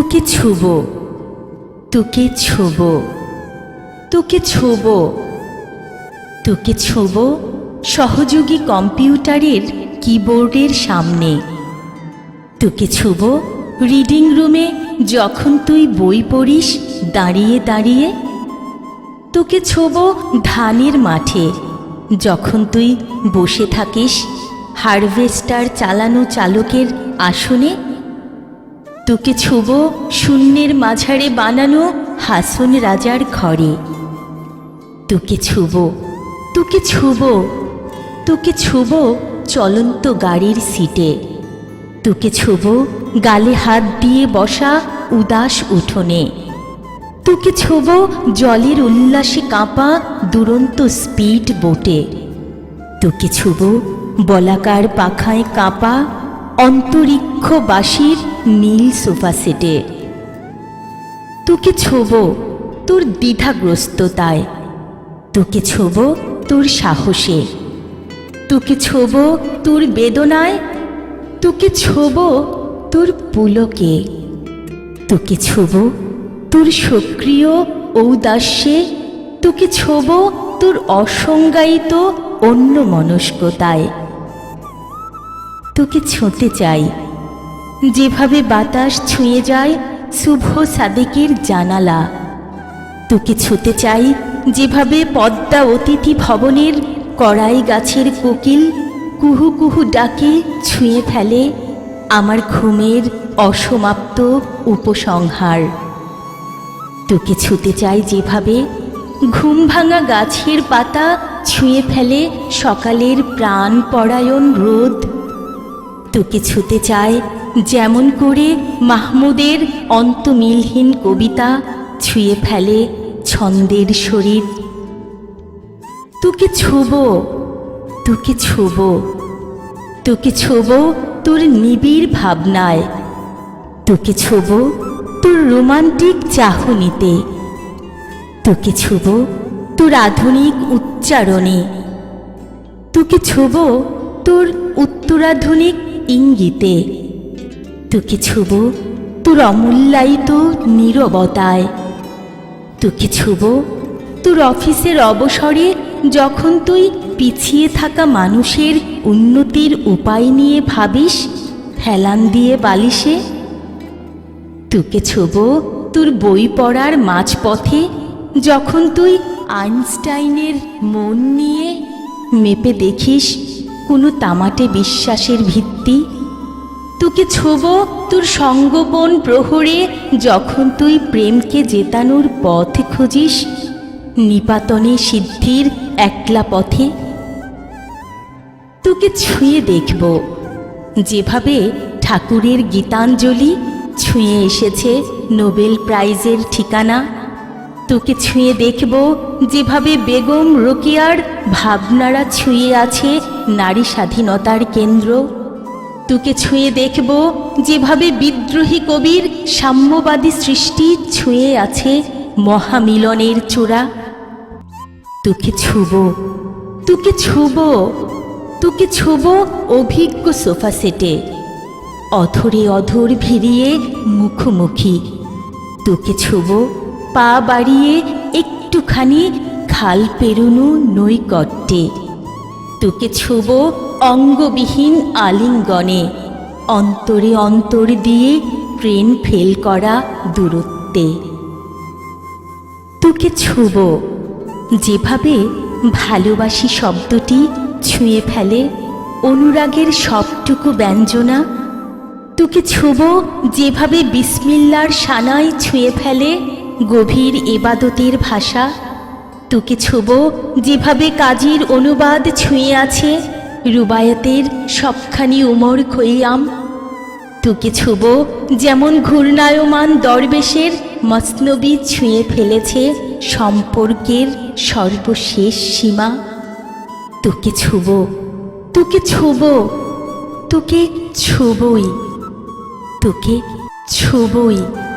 তোকে ছুব, তোকে ছোব তোকে ছোব তোকে ছোব সহযোগী কম্পিউটারের কিবোর্ডের সামনে। তোকে ছুব রিডিং রুমে যখন তুই বই পড়িস দাঁড়িয়ে দাঁড়িয়ে। তোকে ছোব ধানের মাঠে, যখন তুই বসে থাকিস হারভেস্টার চালানো চালকের আসনে। তোকে ছোব শূন্যের মাঝারে বানানো হাসন রাজার ঘরে। তোকে ছুব তোকে ছুব তোকে ছুব চলন্ত গাড়ির সিটে। তোকে ছুব গালে হাত দিয়ে বসা উদাস উঠোনে। তোকে ছোব জলের উল্লাসে কাঁপা দুরন্ত স্পিড বোটে। তোকে ছুব বলাকার পাখায় কাঁপা অন্তরিক্ষবাসীর নীল সোফা সেটে। তোকে ছোব তোর দ্বিধাগ্রস্ততায়। তোকে ছোব তোর সাহসে। তোকে ছোব তোর বেদনায়। তোকে ছোব তোর পুলকে। তোকে ছোব তোর সক্রিয় ঔদাস্যে। তোকে ছোব তোর অসংজ্ঞায়িত অন্য মনস্কতায় তোকে ছোঁতে চাই। যেভাবে বাতাস ছুঁয়ে যায়, শুভ সাদেকের জানালা। তোকে ছুঁতে চাই যেভাবে পদ্মা অতিথি ভবনের কড়াই গাছের কোকিল কুহু কুহু ডাকে ছুঁয়ে ফেলে আমার ঘুমের অসমাপ্ত উপসংহার। তোকে ছুঁতে চাই যেভাবে ঘুম ভাঙা গাছের পাতা ছুঁয়ে ফেলে সকালের প্রাণ পরায়ণ রোদ। তোকে ছুতে চায়, যেমন করে মাহমুদের অন্তমিলহীন কবিতা ছুঁয়ে ফেলে ছন্দের শরীর। তোকে ছোব তোকে ছোব তোকে ছোব তোর নিবিড় ভাবনায়, তোকে ছোব তোর রোমান্টিক চাহনিতে, তোকে ছোব তোর আধুনিক উচ্চারণে, তোকে ছোব তোর উত্তরাধুনিক ইঙ্গিতে, তোকে ছুব তোর অমূল্যায়িত নীরবতায়। তোকে ছুব তোর অফিসের অবসরে যখন তুই পিছিয়ে থাকা মানুষের উন্নতির উপায় নিয়ে ভাবিস, হেলান দিয়ে বালিশে। তোকে ছুব তোর বই পড়ার মাঝপথে যখন তুই আইনস্টাইনের মন নিয়ে মেপে দেখিস কোনো তামাটে বিশ্বাসের ভিত্তি? তোকে ছোব তোর সঙ্গোপন প্রহরে যখন তুই প্রেমকে জেতানোর পথ খুঁজিস, নিপাতনে সিদ্ধির একলা পথে? তোকে ছুঁয়ে দেখব, যেভাবে ঠাকুরের গীতাঞ্জলি ছুঁয়ে এসেছে নোবেল প্রাইজের ঠিকানা। তোকে ছুঁয়ে দেখব, যেভাবে বেগম রোকিয়ার ভাবনারা ছুঁয়ে আছে নারী স্বাধীনতার কেন্দ্র। তোকে ছুঁয়ে দেখব, যেভাবে বিদ্রোহী কবির সাম্যবাদী সৃষ্টি ছুঁয়ে আছে মহামিলনের চূড়া। তোকে ছুব তোকে ছুব তোকে ছুব অভিজ্ঞ সোফা সেটে। অধরে অধর ভিড়িয়ে মুখোমুখি। তোকে ছুব পা বাড়িয়ে একটুখানি খাল পেরুনু নৈকট্যে। তোকে ছুব অঙ্গবিহীন আলিঙ্গনে, অন্তরে অন্তর দিয়ে ট্রেন ফেল করা দূরত্বে। তোকে ছুব, যেভাবে ভালোবাসি শব্দটি ছুঁয়ে ফেলে অনুরাগের সবটুকু ব্যঞ্জনা, তোকে ছুব যেভাবে বিসমিল্লার সানাই ছুঁয়ে ফেলে গভীর এবাদতের ভাষা। তোকে ছুব যেভাবে কাজীর অনুবাদ ছুঁয়ে আছে, রুবায়াতের সবখানি উমর খৈয়াম। তোকে ছুব যেমন ঘূর্ণায়মান দরবেশের মসনবী ছুঁয়ে ফেলেছে সম্পর্কের সর্বশেষ সীমা। তোকে ছুব তোকে ছুব, তোকে ছুবই তোকে ছুবই।